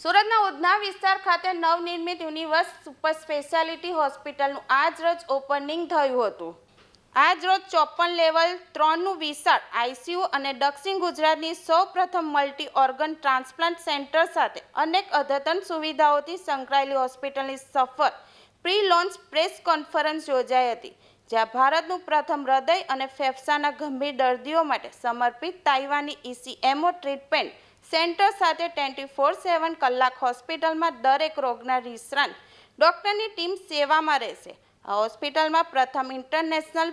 સુરતના ઉધના વિસ્તાર ખાતે નવનિર્મિત યુનિવર્સ સુપર સ્પેશિયાલિટી હોસ્પિટલનું આજ રોજ ઓપનિંગ થયું હતું. આજ રોજ ચોપન લેવલ ત્રણનું વિશાળ આઈસીયુ અને દક્ષિણ ગુજરાતની સૌ પ્રથમ મલ્ટી ઓર્ગન ટ્રાન્સપ્લાન્ટ સેન્ટર સાથે અનેક અદ્યતન સુવિધાઓથી સંકળાયેલી હોસ્પિટલની સફર પ્રી લોન્ચ પ્રેસ કોન્ફરન્સ યોજાઈ હતી, જ્યાં ભારતનું પ્રથમ હૃદય અને ફેફસાના ગંભીર દર્દીઓ માટે સમર્પિત તાઇવાની ઇસીએમઓ ટ્રીટમેન્ટ સેન્ટર સાથે ટ્વેન્ટી ફોર સેવન કલાક હોસ્પિટલમાં દરેક રોગના નિષ્ણાંત ડૉક્ટરની ટીમ સેવામાં રહેશે. આ હોસ્પિટલમાં પ્રથમ international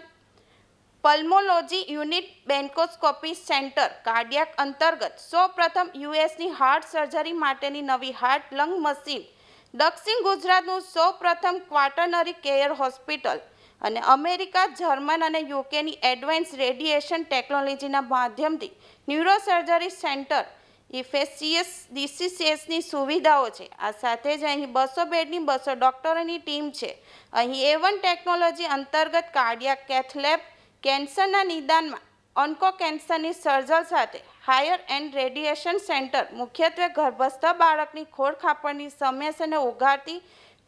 pulmonology unit bronchoscopy centre cardiac અંતર્ગત સૌપ્રથમ યુએસની હાર્ટ સર્જરી માટેની નવી હાર્ટ લંગ મશીન, દક્ષિણ ગુજરાતનું સૌપ્રથમ ક્વાટરનરી કેર હોસ્પિટલ અને અમેરિકા, જર્મન અને યુકેની એડવાન્સ રેડિયેશન ટેકનોલોજીના માધ્યમથી ન્યુરોસર્જરી સેન્ટર ઇફેસિયસ ડીસીસીએસની સુવિધાઓ છે. આ સાથે જ અહીં બસો બેડની બસો ડૉક્ટરોની ટીમ છે. અહીં એવન ટેકનોલોજી અંતર્ગત કાર્ડિયાક, કેથલેબ, કેન્સરના નિદાનમાં, ઓન્કો કેન્સરની સર્જલ સાથે હાયર એન્ડ રેડિયેશન સેન્ટર, મુખ્યત્વે ગર્ભસ્થ બાળકની ખોળ ખાપણની સમસ્યાને ઉઘાડતી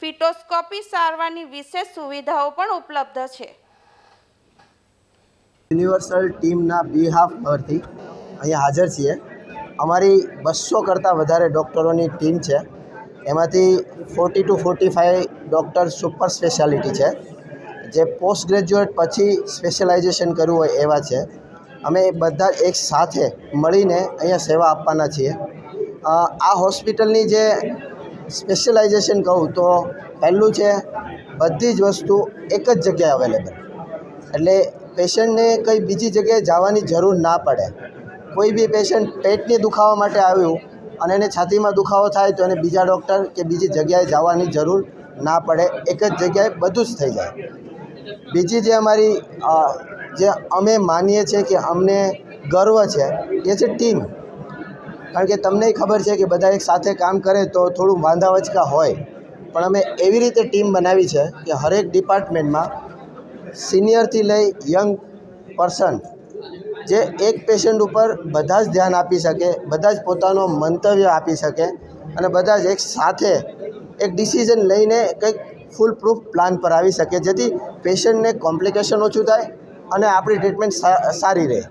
ફિટોસ્કોપી સારવારની વિશેષ સુવિધાઓ પણ ઉપલબ્ધ છે. યુનિવર્સલ ટીમના બિહાફ પરથી અહીંયા હાજર છીએ. અમારી બસો કરતાં વધારે ડૉક્ટરોની ટીમ છે. એમાંથી forty two forty five doctor super speciality છે. જે પોસ્ટ ગ્રેજ્યુએટ પછી સ્પેશિયલાઇઝેશન કરવું હોય એવા છે. અમે બધા એક સાથે મળીને અહીંયા સેવા આપવાના છીએ. આ હોસ્પિટલની જે સ્પેશિયલાઇઝેશન કહું તો પહેલું છે બધી જ વસ્તુ એક જ જગ્યાએ અવેલેબલ એટલે પેશન્ટને કંઈ બીજી જગ્યાએ જવાની જરૂર ના પડે. કોઈ બી પેશન્ટ પેટની દુખાવા માટે આવ્યું અને એને છાતીમાં દુખાવો થાય તો એને બીજા ડૉક્ટર કે બીજી જગ્યાએ જવાની જરૂર ના પડે. એક જ જગ્યાએ બધું જ થઈ જાય. બીજી જે અમારી જે અમે માનીએ છીએ કે અમને ગર્વ છે, એ છે ટીમ કારણ કે તમને ખબર છે કે બધા એક સાથે કામ કરે તો થોડું વાંધાવચકા હોય. પણ અમે એવી રીતે ટીમ બનાવી છે કે હરેક ડિપાર્ટમેન્ટમાં સિનિયરથી લઈ યંગ પર્સન જે એક પેશન્ટ ઉપર બધા જ ધ્યાન આપી શકે, બધા જ પોતાનો મંતવ્ય આપી શકે અને બધા જ એક સાથે એક ડિસિઝન લઈને કંઈક ફૂલ પ્રૂફ પ્લાન પર આવી શકે, જેથી પેશન્ટને કોમ્પ્લિકેશન ઓછું થાય અને આપણી ટ્રીટમેન્ટ સારી રહે.